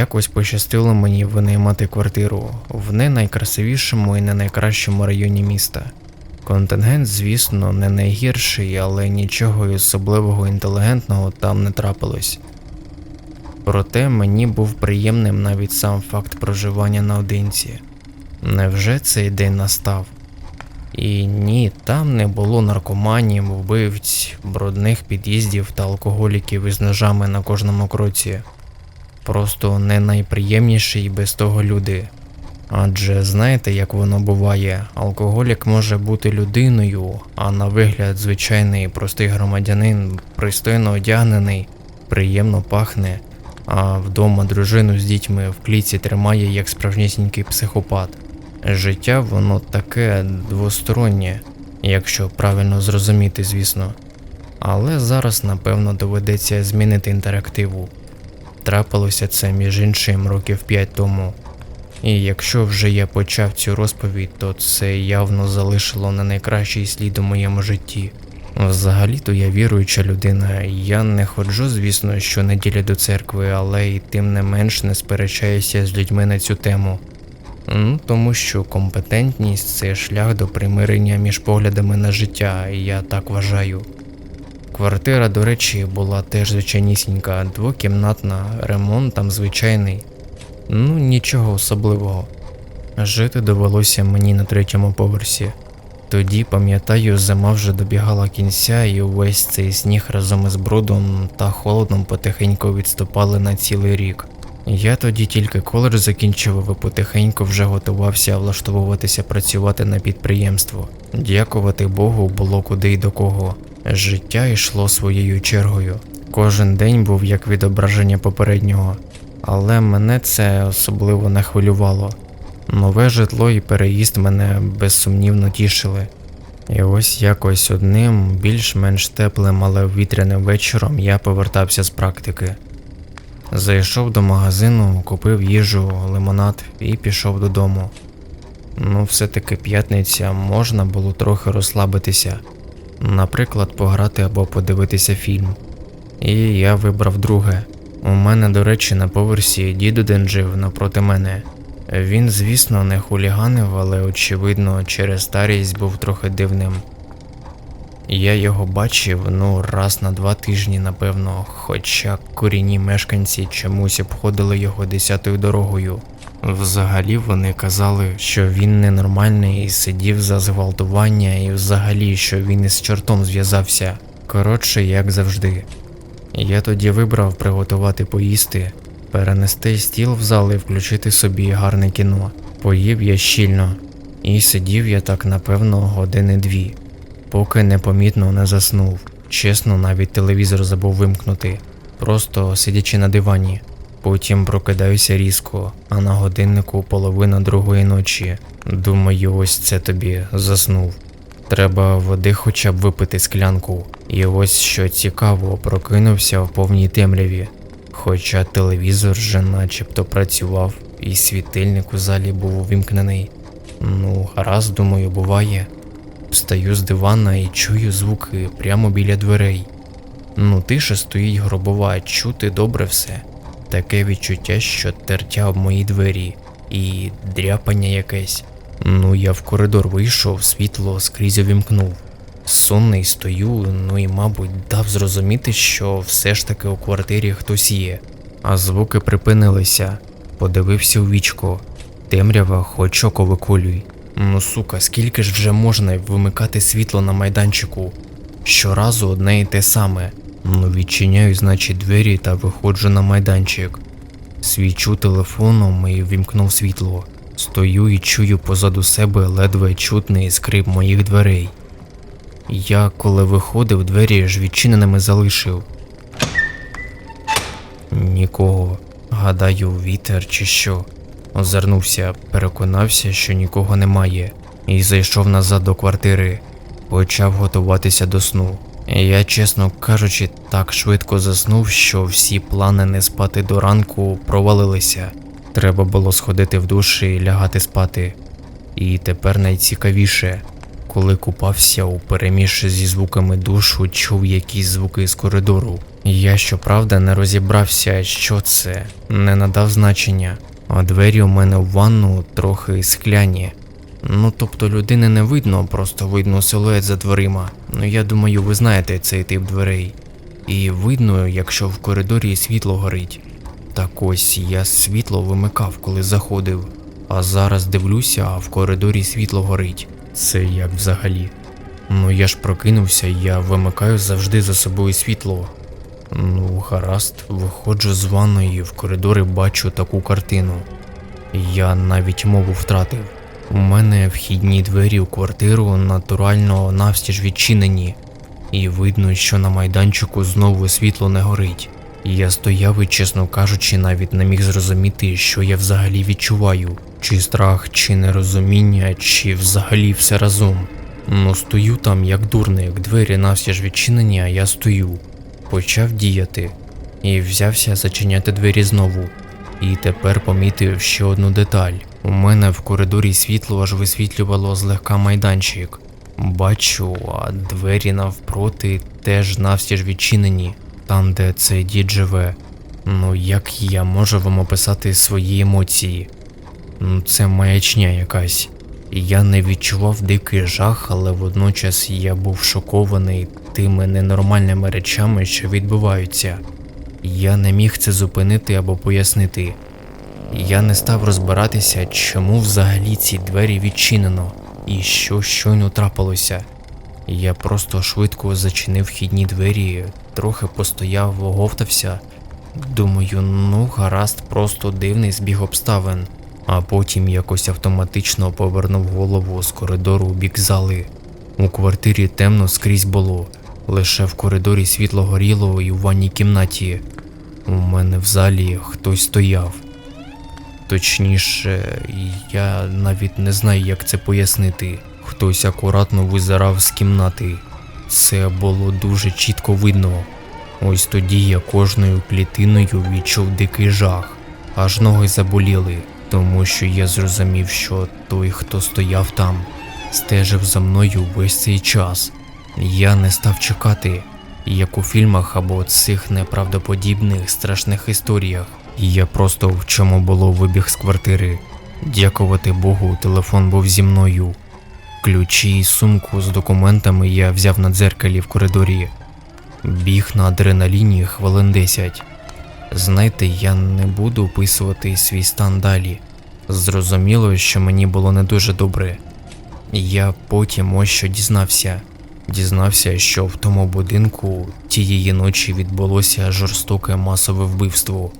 Якось пощастило мені винаймати квартиру в не найкрасивішому і не найкращому районі міста. Контингент, звісно, не найгірший, але нічого особливого інтелігентного там не трапилось. Проте мені був приємним навіть сам факт проживання наодинці. Невже цей день настав? І ні, там не було наркоманів, вбивць, брудних під'їздів та алкоголіків із ножами на кожному кроці. Просто не найприємніші і без того люди. Адже знаєте, як воно буває, алкоголік може бути людиною, а на вигляд звичайний простий громадянин, пристойно одягнений, приємно пахне, а вдома дружину з дітьми в кліці тримає як справжнісінький психопат. Життя воно таке двостороннє, якщо правильно зрозуміти, звісно. Але зараз, напевно, доведеться змінити інтерактиву. Трапилося це між іншим років 5 тому. І якщо вже я почав цю розповідь, то це явно залишило не найкращий слід у моєму житті. Взагалі-то я віруюча людина, я не ходжу, звісно, щонеділі до церкви, але й тим не менш не сперечаюся з людьми на цю тему. Ну, тому що компетентність це шлях до примирення між поглядами на життя, і я так вважаю. Квартира, до речі, була теж звичайнісінька, двокімнатна, ремонт там звичайний. Ну, нічого особливого. Жити довелося мені на третьому поверсі. Тоді, пам'ятаю, зима вже добігала кінця, і увесь цей сніг разом із брудом та холодом потихеньку відступали на цілий рік. Я тоді тільки коледж закінчив і потихеньку вже готувався влаштовуватися працювати на підприємство. Дякувати Богу було куди й до кого. Життя йшло своєю чергою. Кожен день був як відображення попереднього, але мене це особливо не хвилювало. Нове житло і переїзд мене безсумнівно тішили. І ось якось одним, більш-менш теплим, але вітряним вечором я повертався з практики. Зайшов до магазину, купив їжу, лимонад і пішов додому. Ну, все-таки п'ятниця можна було трохи розслабитися, наприклад, пограти або подивитися фільм. І я вибрав друге. У мене, до речі, на поверсі дід один жив напроти мене. Він, звісно, не хуліганив, але очевидно, через старість був трохи дивним. Я його бачив ну раз на два тижні, напевно, хоча корінні мешканці чомусь обходили його десятою дорогою. Взагалі вони казали, що він ненормальний і сидів за зґвалтування, і взагалі, що він із чортом зв'язався. Коротше, як завжди. Я тоді вибрав приготувати поїсти, перенести стіл в зал і включити собі гарне кіно. Поїв я щільно, і сидів я так напевно години дві поки непомітно не заснув. Чесно, навіть телевізор забув вимкнути, просто сидячи на дивані. Потім прокидаюся різко, а на годиннику половина другої ночі. Думаю, ось це тобі заснув. Треба води хоча б випити склянку. І ось що цікаво, прокинувся в повній темряві. Хоча телевізор вже начебто працював, і світильник у залі був увімкнений. Ну, гаразд, думаю, буває. Встаю з дивана і чую звуки прямо біля дверей. Ну, тиша стоїть гробова, чути добре все. Таке відчуття, що тертя об мої двері і дряпання якесь. Ну, я в коридор вийшов, світло скрізь увімкнув. Сонний стою, ну і, мабуть, дав зрозуміти, що все ж таки у квартирі хтось є. А звуки припинилися. Подивився у вічко. Темрява хоч око виколюй. Ну сука, скільки ж вже можна вимикати світло на майданчику? Щоразу одне і те саме. Ну відчиняю, значить, двері та виходжу на майданчик. Свічу телефоном і вімкнув світло. Стою і чую позаду себе ледве чутний скрип моїх дверей. Я, коли виходив, двері ж відчиненими залишив. Нікого. Гадаю, вітер чи що. Озирнувся, переконався, що нікого немає, і зайшов назад до квартири, почав готуватися до сну. Я, чесно кажучи, так швидко заснув, що всі плани не спати до ранку провалилися. Треба було сходити в душ і лягати спати. І тепер найцікавіше, Коли купався у переміші зі звуками душу, чув якісь звуки з коридору. Я щоправда не розібрався, що це, не надав значення, а двері у мене в ванну трохи скляні. Ну тобто людини не видно, просто видно силует за дверима. Ну я думаю, ви знаєте цей тип дверей. І видно, якщо в коридорі світло горить. Так ось я світло вимикав, коли заходив. А зараз дивлюся, а в коридорі світло горить. Це як взагалі. Ну я ж прокинувся, я вимикаю завжди за собою світло. Ну, гаразд, виходжу з ванної, в коридори бачу таку картину. Я навіть мову втратив. У мене вхідні двері у квартиру натурально навстіж відчинені, і видно, що на майданчику знову світло не горить. Я стояв і, чесно кажучи, навіть не міг зрозуміти, що я взагалі відчуваю, чи страх, чи нерозуміння, чи взагалі все разом. Ну стою там, як дурник, двері навстіж відчинені, а я стою. Почав діяти і взявся зачиняти двері знову. І тепер помітив ще одну деталь. У мене в коридорі світло аж висвітлювало злегка майданчик. Бачу, а двері навпроти теж навстіж відчинені, там, де цей дід живе. Ну як я можу вам описати свої емоції? Ну, це маячня якась. Я не відчував дикий жах, але водночас я був шокований тими ненормальними речами, що відбуваються. Я не міг це зупинити або пояснити. Я не став розбиратися, чому взагалі ці двері відчинено і що щойно трапилося. Я просто швидко зачинив вхідні двері, трохи постояв, оговтався. Думаю, ну гаразд, просто дивний збіг обставин, а потім якось автоматично повернув голову з коридору у бік зали. У квартирі темно скрізь було, лише в коридорі світло горіло і в ванній кімнаті. У мене в залі хтось стояв. Точніше, я навіть не знаю, як це пояснити. Хтось акуратно визирав з кімнати. Це було дуже чітко видно. Ось тоді я кожною клітиною відчув дикий жах, аж ноги заболіли, тому що я зрозумів, що той, хто стояв там, стежив за мною весь цей час. Я не став чекати, як у фільмах або цих неправдоподібних страшних історіях. Я просто в чому було вибіг з квартири. Дякувати Богу, телефон був зі мною. Ключі і сумку з документами я взяв на дзеркалі в коридорі. Біг на адреналіні хвилин 10. Знаєте, я не буду описувати свій стан далі. Зрозуміло, що мені було не дуже добре. Я потім ось що дізнався. Дізнався, що в тому будинку тієї ночі відбулося жорстоке масове вбивство,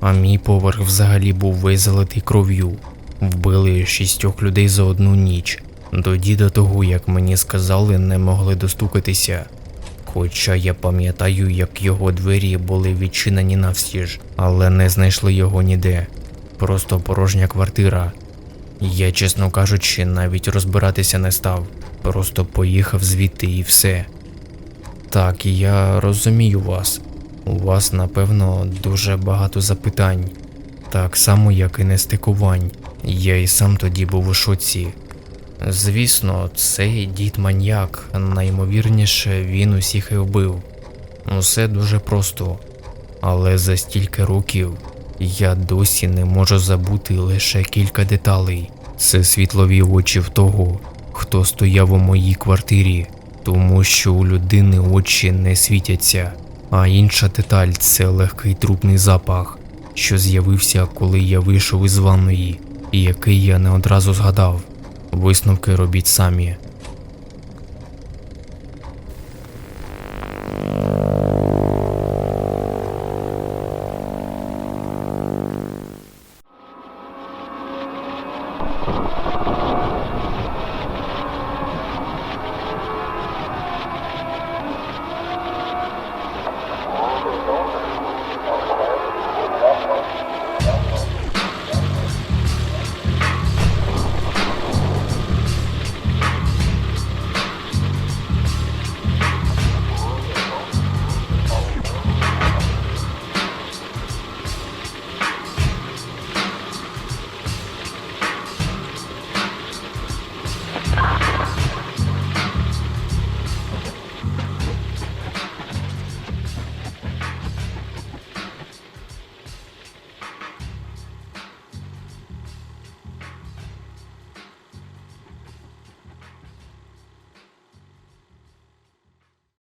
а мій поверх взагалі був весь кров'ю. Вбили шістьох людей за одну ніч. Тоді до того, як мені сказали, не могли достукатися. Хоча я пам'ятаю, як його двері були відчинені навстіж, але не знайшли його ніде. Просто порожня квартира. Я, чесно кажучи, навіть розбиратися не став, просто поїхав звідти і все. Так, я розумію вас. У вас, напевно, дуже багато запитань, так само, як і нестикувань. Я і сам тоді був у шоці. Звісно, цей дід маньяк, наймовірніше, він усіх і вбив. Усе дуже просто, але за стільки років я досі не можу забути лише кілька деталей. Це світлові очі в того, хто стояв у моїй квартирі, тому що у людини очі не світяться. А інша деталь це легкий трупний запах, що з'явився, коли я вийшов із ванної, і який я не одразу згадав. Висновки робіть самі.